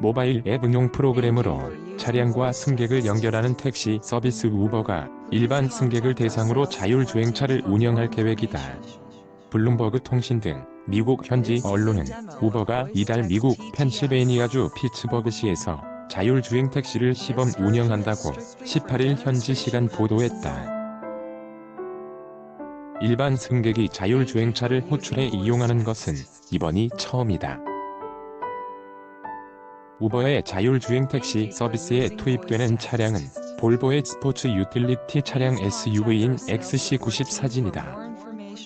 모바일 앱 응용 프로그램으로 차량과 승객을 연결하는 택시 서비스 우버가 일반 승객을 대상으로 자율주행차를 운영할 계획이다. 블룸버그 통신 등 미국 현지 언론은 우버가 이달 미국 펜실베이니아주 피츠버그시에서 자율주행 택시를 시범 운영한다고 18일 현지 시간 보도했다. 일반 승객이 자율주행차를 호출해 이용하는 것은 이번이 처음이다. 우버의 자율주행 택시 서비스에 투입되는 차량은 볼보의 스포츠 유틸리티 차량 SUV인 XC90 사진이다.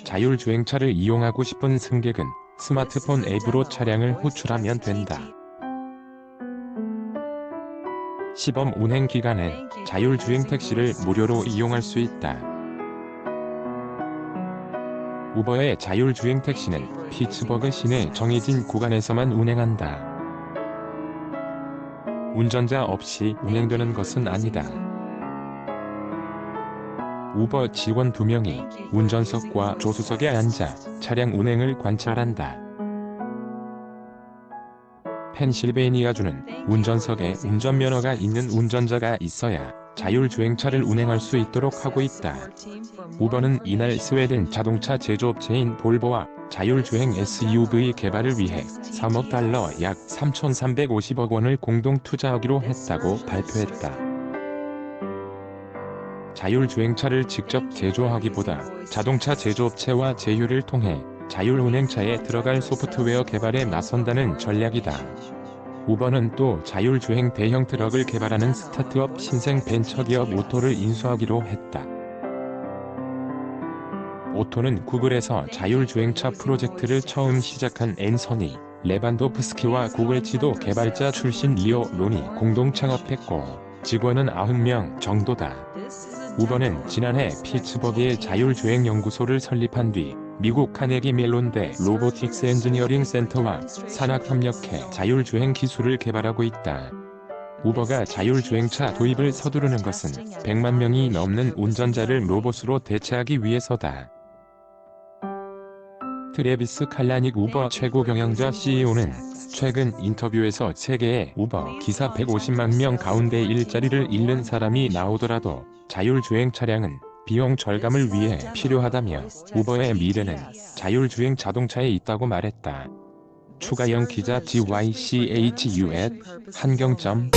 자율주행차를 이용하고 싶은 승객은 스마트폰 앱으로 차량을 호출하면 된다. 시범 운행 기간엔 자율주행 택시를 무료로 이용할 수 있다. 우버의 자율주행 택시는 피츠버그 시내 정해진 구간에서만 운행한다. 운전자 없이 운행되는 것은 아니다. 우버 직원 2명이 운전석과 조수석에 앉아 차량 운행을 관찰한다. 펜실베이니아주는 운전석에 운전면허가 있는 운전자가 있어야 자율주행차를 운행할 수 있도록 하고 있다. 우버는 이날 스웨덴 자동차 제조업체인 볼보와 자율주행 SUV 개발을 위해 3억 달러 약 3,350억 원을 공동 투자하기로 했다고 발표했다. 자율주행차를 직접 제조하기보다 자동차 제조업체와 제휴를 통해 자율운행차에 들어갈 소프트웨어 개발에 나선다는 전략이다. 우버는 또 자율주행 대형 트럭을 개발하는 스타트업 신생 벤처기업 오토를 인수하기로 했다. 오토는 구글에서 자율주행차 프로젝트를 처음 시작한 앤서니 레반도프스키와 구글 지도 개발자 출신 리오 론이 공동 창업했고 직원은 90명 정도다. 우버는 지난해 피츠버그의 자율주행 연구소를 설립한 뒤 미국 카네기 멜론대 로보틱스 엔지니어링 센터와 산학 협력해 자율주행 기술을 개발하고 있다. 우버가 자율주행차 도입을 서두르는 것은 100만 명이 넘는 운전자를 로봇으로 대체하기 위해서다. 트레비스 칼라닉 우버 최고 경영자 CEO는 최근 인터뷰에서 세계의 우버 기사 150만 명 가운데 일자리를 잃는 사람이 나오더라도 자율주행 차량은 비용 절감을 위해 필요하다며 우버의 미래는 자율주행 자동차에 있다고 말했다. 추가영 기자 GYCHU 한경점